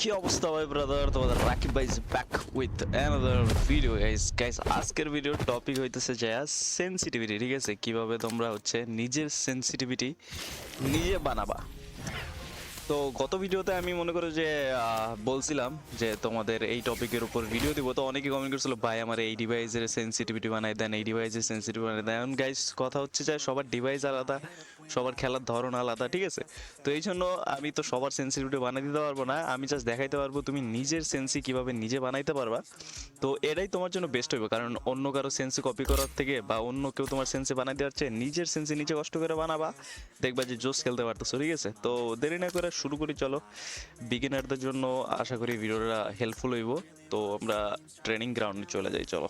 কি অবস্থা ভাই ব্রাদার তোমাদের রাকিব ভাই back with another video guys guys আজকের ভিডিওর টপিক হইতেছে যে সেনসিটিভিটি ঠিক আছে? কীভাবে তোমরা হচ্ছে নিজের সেনসিটিভিটি নিজে বানাবা? তো গত ভিডিওতে আমি মনে করো যে বলছিলাম যে তোমাদের এই টপিকের উপর ভিডিও দিব। তো অনেকে কমেন্ট করছিল, ভাই, আমার এই ডিভাইসের সেনসিটিভিটি বানাই দেন, এই ডিভাইসের সেনসিটিভ বানাই দেন। গাইস কথা হচ্ছে যে সবার ডিভাইস আলাদা। সবার খেলার ধরন আলাদা, ঠিক আছে? তো এই জন্য আমি তো সবার সেন্সিটিভিটি বানিয়ে দিতে পারব না, আমি জাস্ট দেখাইতে পারব তুমি নিজের সেন্সি কীভাবে নিজে বানাইতে পারবা। তো এটাই তোমার জন্য বেস্ট হইবে, কারণ অন্য কারও সেন্সি কপি করার থেকে বা অন্য কেউ তোমার সেন্সি বানাই দেওয়ার চেয়ে নিজের সেন্সি নিজে কষ্ট করে বানাবা, দেখবা যে জোস খেলতে পারতেছো, ঠিক আছে? তো দেরি না করে শুরু করি, চলো। বিগিনারদের জন্য আশা করি ভিডিওটা হেল্পফুল হইব, তো আমরা ট্রেনিং গ্রাউন্ডে চলে যাই, চলো।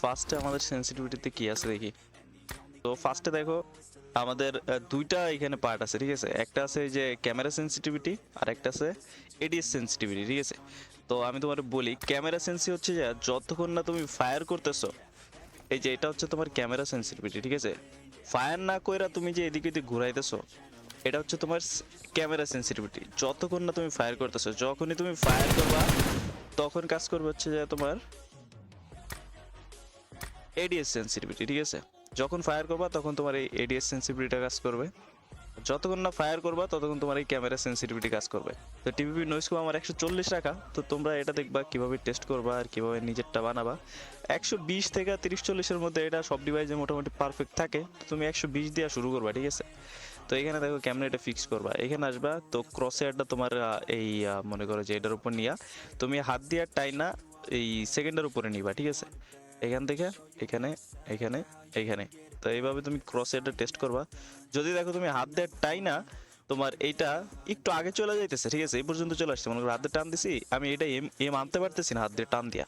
ফার্স্টে আমাদের সেন্সিটিভিটিতে কি আছে দেখি? তো ফার্স্টে দেখো আমাদের দুইটা এখানে পার্ট আছে, ঠিক আছে? একটা আছে যে ক্যামেরা সেন্সিটিভিটি আর একটা আছে এডিএস সেন্সিটিভিটি ঠিক আছে? তো আমি তোমার বলি ক্যামেরা সেন্সি হচ্ছে যে যতক্ষণ না তুমি ফায়ার করতেছো, এই যে এটা হচ্ছে তোমার ক্যামেরা সেন্সিটিভিটি ঠিক আছে? ফায়ার না কইরা তুমি যে এদিকে এদিকে ঘুরাইতেছো, এটা হচ্ছে তোমার ক্যামেরা সেন্সিটিভিটি যতক্ষণ না তুমি ফায়ার করতেছো, যখনই তুমি ফায়ার করবা, তখন কাজ করবে হচ্ছে যে তোমার এডিএস সেন্সিটিভিটি ঠিক আছে? যখন ফায়ার করবা, তখন তোমার এই এডিএস সেন্সিটিভিটিটা কাজ করবে। যতক্ষণ না ফায়ার করবা, ততক্ষণ তোমার এই ক্যামেরা সেন্সিটিভিটি কাজ করবে। তো টিভিপি নয়েজ আমার একশো চল্লিশ রাখা, তো তোমরা এটা দেখবা, কীভাবে টেস্ট করবা আর কীভাবে নিজেরটা বানাবা। একশো বিশ থেকে তিরিশ চল্লিশের মধ্যে এটা সব ডিভাইসে মোটামুটি পারফেক্ট থাকে, তো তুমি একশো বিশ দিয়ে শুরু করবা, ঠিক আছে? তো এখানে দেখো ক্যামেরা এটা ফিক্স করবা। এখানে আসবা, তো ক্রস এয়ারটা তোমার এই মনে করো যে এটার উপর নিয়া, তুমি হাত দিয়ে টাইনা এই সেকেন্ডের উপরে নিবা, ঠিক আছে? এখান থেকে, এখানে এখানে এইখানে তো এইভাবে তুমি ক্রস এটা টেস্ট করবা। যদি দেখো তুমি হাত দিয়ে টাইনা তোমার এইটা একটু আগে চলে যাইতেছে, ঠিক আছে? এই পর্যন্ত চলে আসছে। মনে করো হাত দিয়ে টান দিছি, আমি এটা এম এম আনতে পারতেছি না হাত দিয়ে টান দিয়া।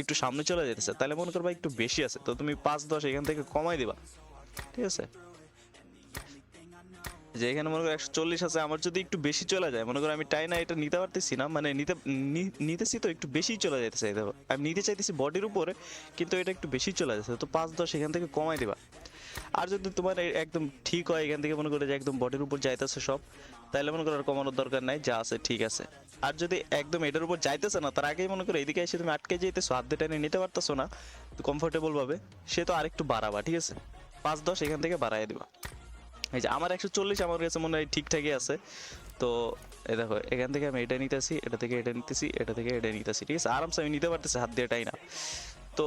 একটু সামনে চলে যাইতেছে। তাহলে মনে করবা একটু বেশি আছে। তো তুমি পাঁচ দশ এখান থেকে কমাই দিবা। ঠিক আছে? যে এখানে মনে করো একশো চল্লিশ আছে, আমার যদি একটু বেশি চলে যায়, মনে করো আমি টাই টাইনা এটা নিতে পারতেছি না মানে নিতে, নি- নিতেছি তো, একটু বেশি চলে যাইতেছে, দেখো। আমি নিতে চাইতেছি বডির উপরে, কিন্তু এটা একটু বেশি চলে যাচ্ছে, তো পাঁচ দশ এখান থেকে কমাই দিবা। আর যদি তোমার একদম ঠিক হয়, এখান থেকে মনে করে যে একদম বডির উপর যাইতেছে সব তাহলে মনে করো আর কমানোর দরকার নাই, যা আছে ঠিক আছে। আর যদি একদম এটার উপর যাইতেছে না, তার আগেই মনে করো এদিকে এসে তুমি আটকে যাইতেছো, হাত দিয়ে টেনে নিতে পারতেছো না কমফোর্টেবল ভাবে, সে তো আরেকটু বাড়াবা, ঠিক আছে? পাঁচ দশ এখান থেকে বাড়াই দিবা। এই যে আমার একশো চল্লিশ আমার কাছে মনে হয় ঠিকঠাকই আছে। তো এই দেখো, এখান থেকে আমি এটা নিতেছি, এটা থেকে এটা নিতেছি, এটা থেকে এটা নিতেছি, ঠিক আছে? আরামসে আমি নিতে পারতেছি, হাত দিয়ে এটাই না। তো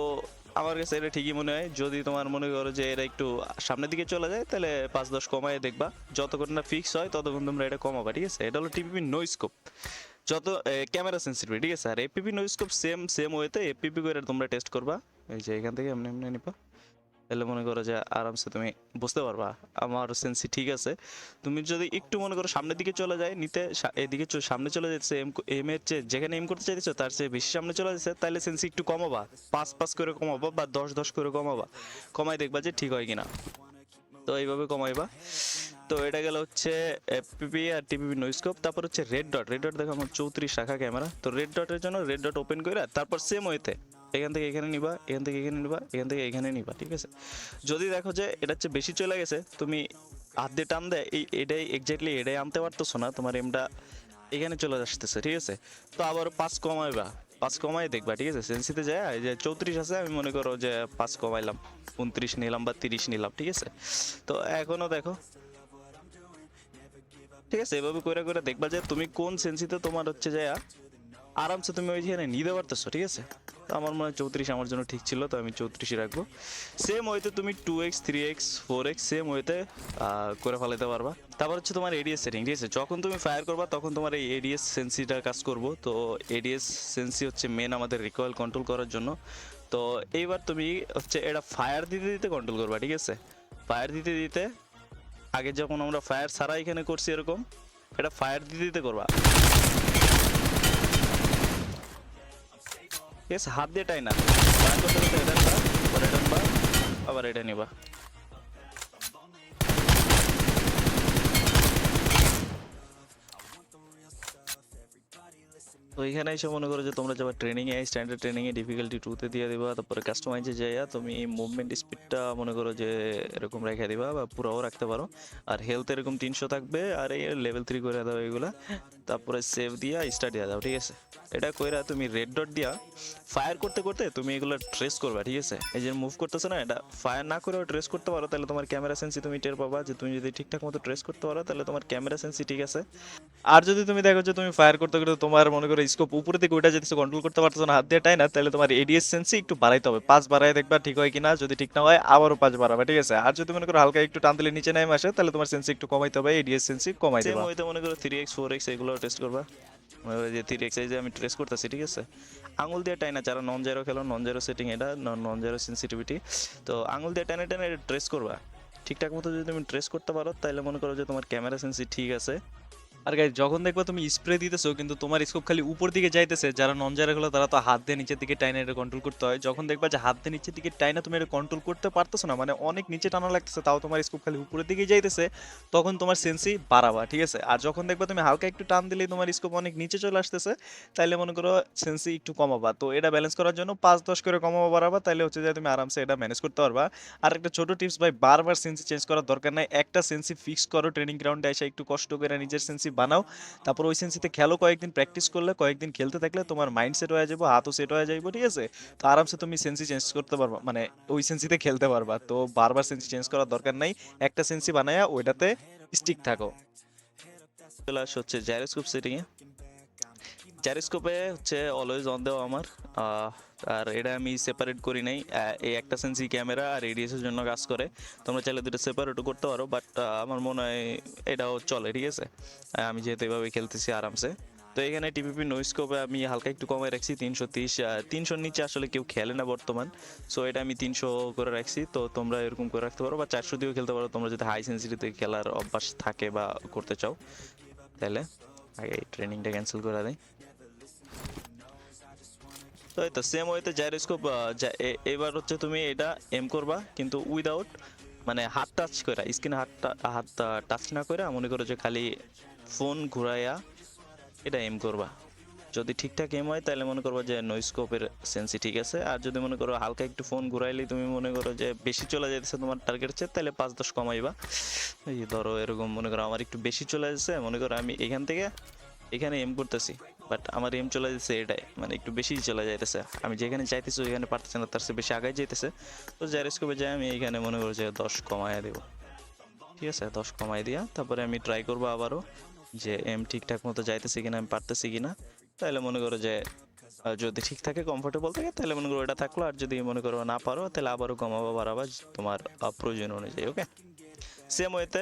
আমার কাছে এটা ঠিকই মনে হয়, যদি তোমার মনে করো যে এটা একটু সামনের দিকে চলে যায়, তাহলে পাঁচ দশ কমায় দেখবা। যতক্ষণ না ফিক্স হয়, ততক্ষণ তোমরা এটা কমাবা, ঠিক আছে? এটা হলো টিপিপি নোইস্কোপ যত ক্যামেরা সেন্সিটিভ ঠিক আছে? আর এপিপি নোইস্কোপ সেম সেম ওয়েতে এপিপি করে তোমরা টেস্ট করবা। এই যে এখান থেকে এমনি এমনি নিবা। তাহলে মনে করো যে আরামসে তুমি বুঝতে পারবা, আমার সেন্সি ঠিক আছে। তুমি যদি একটু মনে করো সামনের দিকে চলে যায়, নিতে এদিকে সামনে চলে যাচ্ছে এম এম এর চেয়ে যেখানে এম করতে চাইছো তার চেয়ে বেশি সামনে চলে যাচ্ছে তাহলে সেন্সি একটু কমাবা। পাঁচ পাঁচ করে কমাবা বা দশ দশ করে কমাবা। কমাই দেখবা যে ঠিক হয় কিনা। তো এইভাবে কমাইবা। তো এটা গেল হচ্ছে এফপিপি আর টিপিপি নোইস্কোপ তারপর হচ্ছে রেড ডট রেড ডট দেখো আমার চৌত্রিশ শাখা ক্যামেরা তো রেড ডটের জন্য রেড ডট ওপেন করে তারপর সেম ওয়েতে এখান থেকে এখানে নিবা, এখান থেকে এখানে নিবা, এখান থেকে এখানে নিবা, ঠিক আছে? যদি দেখো যে এটা হচ্ছে বেশি চলে গেছে, তুমি হাত দিয়ে টান দেয়, এই এটাই এক্স্যাক্টলি এটাই আনতে পারতেছো না, তোমার এমটা এখানে চলে আসতেছে, ঠিক আছে? তো আবার পাঁচ কমাইবা, পাঁচ কমাই দেখবা, ঠিক আছে? সেন্সিতে যায় যে চৌত্রিশ আছে, আমি মনে করো যে পাঁচ কমাইলাম, উনত্রিশ নিলাম বা তিরিশ নিলাম, ঠিক আছে? তো এখনও দেখো, ঠিক আছে? এভাবে করে করে দেখবা যে তুমি কোন সেন্সিতে তোমার হচ্ছে যে আরামসে তুমি ওইখানে নিতে পারতেছো, ঠিক আছে? তো আমার মনে হয় চৌত্রিশ আমার জন্য ঠিক ছিল, তো আমি চৌত্রিশই রাখব। সেম ওয়েতে তুমি two x three x four x same ওয়েতে করে ফেলাতে পারবা। তারপর হচ্ছে তোমার এডিএস সেটিং ঠিক আছে? যখন তুমি ফায়ার করবা, তখন তোমার এই এডিএস সেন্সিটা কাজ করব। তো এডিএস সেন্সি হচ্ছে মেন আমাদের রিকয়েল কন্ট্রোল করার জন্য। তো এইবার তুমি হচ্ছে এটা ফায়ার দিতে দিতে কন্ট্রোল করবা, ঠিক আছে? ফায়ার দিতে দিতে, আগে যখন আমরা ফায়ার ছাড়া এখানে করছি এরকম, এটা ফায়ার দিতে দিতে করবা। আছে হাত দিয়ে টাই না। করতে এটা নিবা। তো এখানে এসে মনে করো যে তোমরা যাবা ট্রেনিং এ স্ট্যান্ডার্ড ট্রেনিং এ ডিফিকাল্টি টুতে দিয়ে দিবা, তারপরে কাস্টমাইজে যাইয়া তুমি মুভমেন্ট স্পিডটা মনে করো যে এরকম রেখে দিবা বা পুরোও রাখতে পারো। আর হেলথ এরকম তিনশো থাকবে আর এই লেভেল থ্রি করে দাও এগুলা, তারপরে সেভ দিয়া স্টার্ট দিয়া দাও, ঠিক আছে? এটা কইরা তুমি রেড ডট দিয়া ফায়ার করতে করতে তুমি এগুলো ট্রেস করবা, ঠিক আছে? এই যে মুভ করতেছে না, এটা ফায়ার না করেও ট্রেস করতে পারো, তাহলে তোমার ক্যামেরা সেন্সি তুমি টের পাবা, যে তুমি যদি ঠিকঠাক মতো ট্রেস করতে পারো, তাহলে তোমার ক্যামেরা সেন্সি ঠিক আছে। আর যদি তুমি দেখো যে তুমি ফায়ার করতে করতে তোমার মনে করো স্কোপ উপরে থেকে ওইটা যেতেছে কন্ট্রোল করতে পারছ না হাত দিয়ে টাই না তাহলে তোমার এডিএস সেন্সি একটু বাড়াইতে হবে। পাঁচ বাড়াই দেখবা ঠিক হয় কিনা যদি ঠিক না হয় আবারও পাঁচ বাড়াবে ঠিক আছে? আর যদি মনে করো হালকা একটু টান দিলে নিচে নেমে আসে তাহলে তোমার সেন্সি একটু কমাইতে হবে এডিএস সেন্সি কমাই দেবা। মনে করো থ্রি এক্স ফোর এক্স এগুলো টেস্ট করবা। মনে করো যে থ্রি এক্স এই যে আমি ট্রেস করতেছি ঠিক আছে? আঙুল দিয়ে টাইনা যারা নন জেরো খেলো নন জেরো সেটিং এটা নন জেরো সেন্সিটিভিটি তো আঙুল দিয়ে টাইনে টাইনে ট্রেস করবা। ঠিকঠাক মতো যদি তুমি ট্রেস করতে পারো তাহলে মনে করো যে তোমার ক্যামেরা সেন্সি ঠিক আছে। আর গাইজ যখন দেখবা তুমি স্প্রে দিতেছো, কিন্তু তোমার স্কোপ খালি উপর দিকে যাইতেছে, যারা নন জারা গুলো, তারা তো হাত দিয়ে নিচের দিকে টাইনা এটা কন্ট্রোল করতে হয়। যখন দেখবা যে হাত দিয়ে নিচের দিকে টাইনা তুমি এটা কন্ট্রোল করতে পারতেছো না মানে অনেক নিচে টানা লাগতেছে, তাও তোমার স্কোপ খালি উপরের দিকে যাইতেছে, তখন তোমার সেন্সি বাড়াবা, ঠিক আছে? আর যখন দেখবা তুমি হালকা একটু টান দিলেই তোমার স্কোপ অনেক নিচে চলে আসতেছে, তাইলে মনে করো সেন্সি একটু কমাবা। তো এটা ব্যালেন্স করার জন্য পাঁচ দশ করে কমাবা, বাড়াবা, তাইলে হচ্ছে যে তুমি আরামসে এটা ম্যানেজ করতে পারবা। আর একটা ছোট টিপস ভাই, বারবার সেন্সি চেঞ্জ করার দরকার নাই। একটা সেন্সি ফিক্স করো ট্রেনিং গ্রাউন্ডে এসে একটু কষ্ট করে নিজের সেন্সি বানাও। তারপর ওই সেন্সিতে খেলো, কয়েকদিন প্র্যাকটিস করলে, কয়েকদিন খেলতে থাকলে তোমার মাইন্ড সেট হয়ে যাব, হাতও সেট হয়ে যাব ঠিক আছে? তো আরামসে তুমি সেন্সি চেঞ্জ করতে পারবা মানে ওই সেন্সিতে খেলতে পারবা। তো বারবার সেন্সি চেঞ্জ করার দরকার নাই, একটা সেন্সি বানায়া ওইটাতে স্টিক থাকো। আসছে হচ্ছে জাইরোস্কোপ সেটিং এ জাইরোস্কোপে হচ্ছে অলওয়েজ অন দেওয়া আমার। আর এটা আমি সেপারেট করি নাই। এই একটা সেন্সি ক্যামেরা আর এডিএস এর জন্য কাজ করে। তোমরা চাইলে দুটো সেপারেটও করতে পারো বাট আমার মনে হয় এটাও চলে, ঠিক আছে? আমি যেহেতু এভাবে খেলতেছি আরামসে। তো এখানে টিপিপি নইস্কোপে আমি হালকা একটু কমায় রাখছি, তিনশো তিরিশ তিনশোর নিচে আসলে কেউ খেলে না বর্তমান। সো এটা আমি তিনশো করে রাখছি। তো তোমরা এরকম করে রাখতে পারো, বা চারশো দিয়েও খেলতে পারো। তোমরা যদি হাই সেন্সিটিতে খেলার অভ্যাস থাকে বা করতে চাও, তাহলে আগে ট্রেনিংটা ক্যান্সেল করে দেয় তো এই তো সেম ওয়েতে জাইরোস্কোপ এবার হচ্ছে তুমি এটা এম করবা, কিন্তু উইদাউট মানে হাত টাচ করে স্ক্রিনে হাত হাত টাচ না করে মনে করো যে খালি ফোন ঘুরাইয়া এটা এম করবা। যদি ঠিকঠাক এম হয়, তাহলে মনে করব যে নইস্কোপের সেন্সি ঠিক আছে। আর যদি মনে করো হালকা একটু ফোন ঘুরাইলেই তুমি মনে করো যে বেশি চলে যাইতেছে তোমার টার্গেট চেয়ে, তাহলে পাঁচ দশ কমাইবা। এই ধরো এরকম মনে করো আমার একটু বেশি চলে যাচ্ছে, মনে করো আমি এখান থেকে এখানে এম করতেছি। বাট আমার এম চলে যাচ্ছে এটাই। মানে একটু বেশি চলে যাইতেছে। আমি যেখানে যাইতেছি ওইখানে পারতেছি না, তার চেয়ে বেশি আগাই যাইতেছে। তো জাইরোস্কোপে যাই আমি এইখানে মনে করো যে দশ কমায় দেবো। ঠিক আছে? দশ কমাই দিয়া তারপরে আমি ট্রাই করব আবারও যে এম ঠিকঠাক মতো যাইতেছি কিনা, আমি পারতেছি কিনা। তাহলে মনে করো যে যদি ঠিক থাকে কমফোর্টেবল থাকে তাহলে মনে করো এটা থাকল। আর যদি মনে করো না পারো তাহলে আবারও কমাবো বাড়াবা তোমার প্রয়োজন অনুযায়ী ওকে সেম ওয়েতে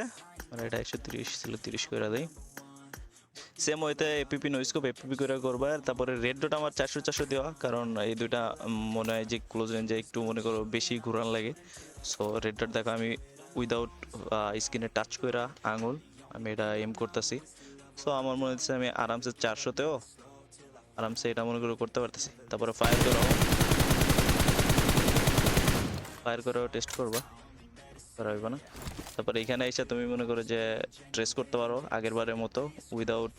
মানে এটা একশো তিরিশ ছিল, তিরিশ করে দেয় সেম ওয়েতে এপিপি নইস্কোপ এপিপি করে করবা, তারপরে রেড ডট আমার চারশো চারশো দেওয়া, কারণ এই দুইটা মনে হয় যে ক্লোজ রেঞ্জে একটু মনে করো বেশি ঘুরান লাগে। সো রেড ডট দেখো আমি উইদাউট স্ক্রিনে টাচ করা আঙুল, আমি এটা এম করতেছি। সো আমার মনে হচ্ছে আমি আরামসে চারশোতেও, আরামসে এটা মনে করে করতে পারতেছি। তারপরে ফায়ার করাও। ফায়ার করেও টেস্ট করবা। করা হইব না। তারপরে এখানে এসে তুমি মনে করো যে ট্রেস করতে পারো আগের বারের মতো উইদাউট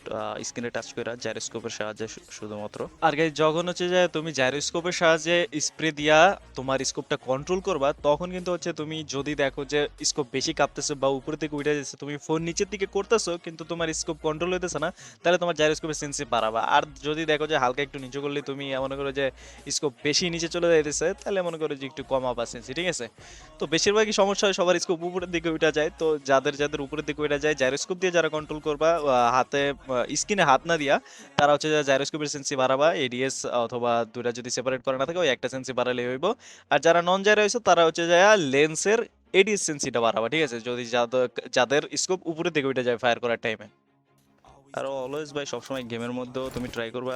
স্ক্রিনে টাচ করা জাইরোস্কোপের সাহায্যে শুধুমাত্র। আর গাইজ যখন হচ্ছে যে তুমি জাইরোস্কোপের সাহায্যে স্প্রে দিয়া তোমার স্কোপটা কন্ট্রোল করবা, তখন কিন্তু হচ্ছে তুমি যদি দেখো যে স্কোপ বেশি কাঁপতেছে বা উপরে থেকে উঠে যাচ্ছে, তুমি ফোন নিচের দিকে করতেছো, কিন্তু তোমার স্কোপ কন্ট্রোল হইতেছে না, তাহলে তোমার জাইরোস্কোপের সেন্সি বাড়াবা। আর যদি দেখো যে হালকা একটু নিচে করলে তুমি মনে করো যে স্কোপ বেশি নিচে চলে যাইতেছে, তাহলে মনে করো যে একটু কমাবা সেন্সি ঠিক আছে? তো বেশিরভাগই সমস্যা হয় সবার স্কোপ উপরের দিকে উঠা যায়, তো যাদের যাদের উপরের দিকে উঠা যায় জাইরোস্কোপ দিয়ে যারা কন্ট্রোল করবা হাতে স্কিনে হাত না দিয়া, তারা হচ্ছে জাইরোস্কোপের সেন্সি বাড়াবা এডিএস অথবা দুটা যদি সেপারেট করে না থাকে, ওই একটা সেন্সি বাড়ালে হইব। আর যারা নন জাইরো হয়েছে তারা হচ্ছে যায় লেন্সের এডিএস সেন্সিটা বাড়াবা, ঠিক আছে? যদি যাদের স্কোপ উপরের দিকে উঠে যায় ফায়ার করার টাইমে আর অলওয়েজ ভাই, সবসময় গেমের মধ্যেও তুমি ট্রাই করবা।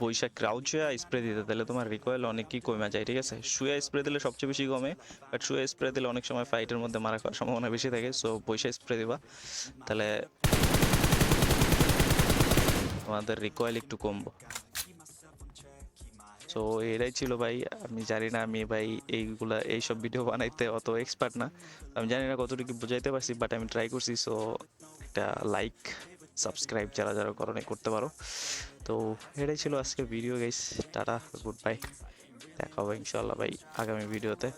বৈশাখ ক্রাউচ হয়ে স্প্রে দিতে, তাহলে তোমার রিকয়েল অনেকই কমে যায়, ঠিক আছে? শুয়ে স্প্রে দিলে সবচেয়ে বেশি কমে বাট শুয়ে স্প্রে দিলে অনেক সময় ফাইটের মধ্যে মারা খাওয়ার সম্ভাবনা বেশি থাকে সো বৈশাখ স্প্রে দিবা। তাহলে তোমাদের রিকয়েল একটু কমবো। সো এটাই ছিল, ভাই, আমি জানি না, আমি, ভাই, এইগুলা, এইসব ভিডিও বানাইতে অত এক্সপার্ট না। আমি জানি না কতটুকু বুঝাইতে পারছি বাট আমি ট্রাই করছি সো একটা লাইক সাবস্ক্রাইব, যারা যারা করণে করতে পারো। তো এটাই ছিল আজকের video guys tata good bye দেখা হবে ইনশাল্লাহ ভাই আগামী ভিডিওতে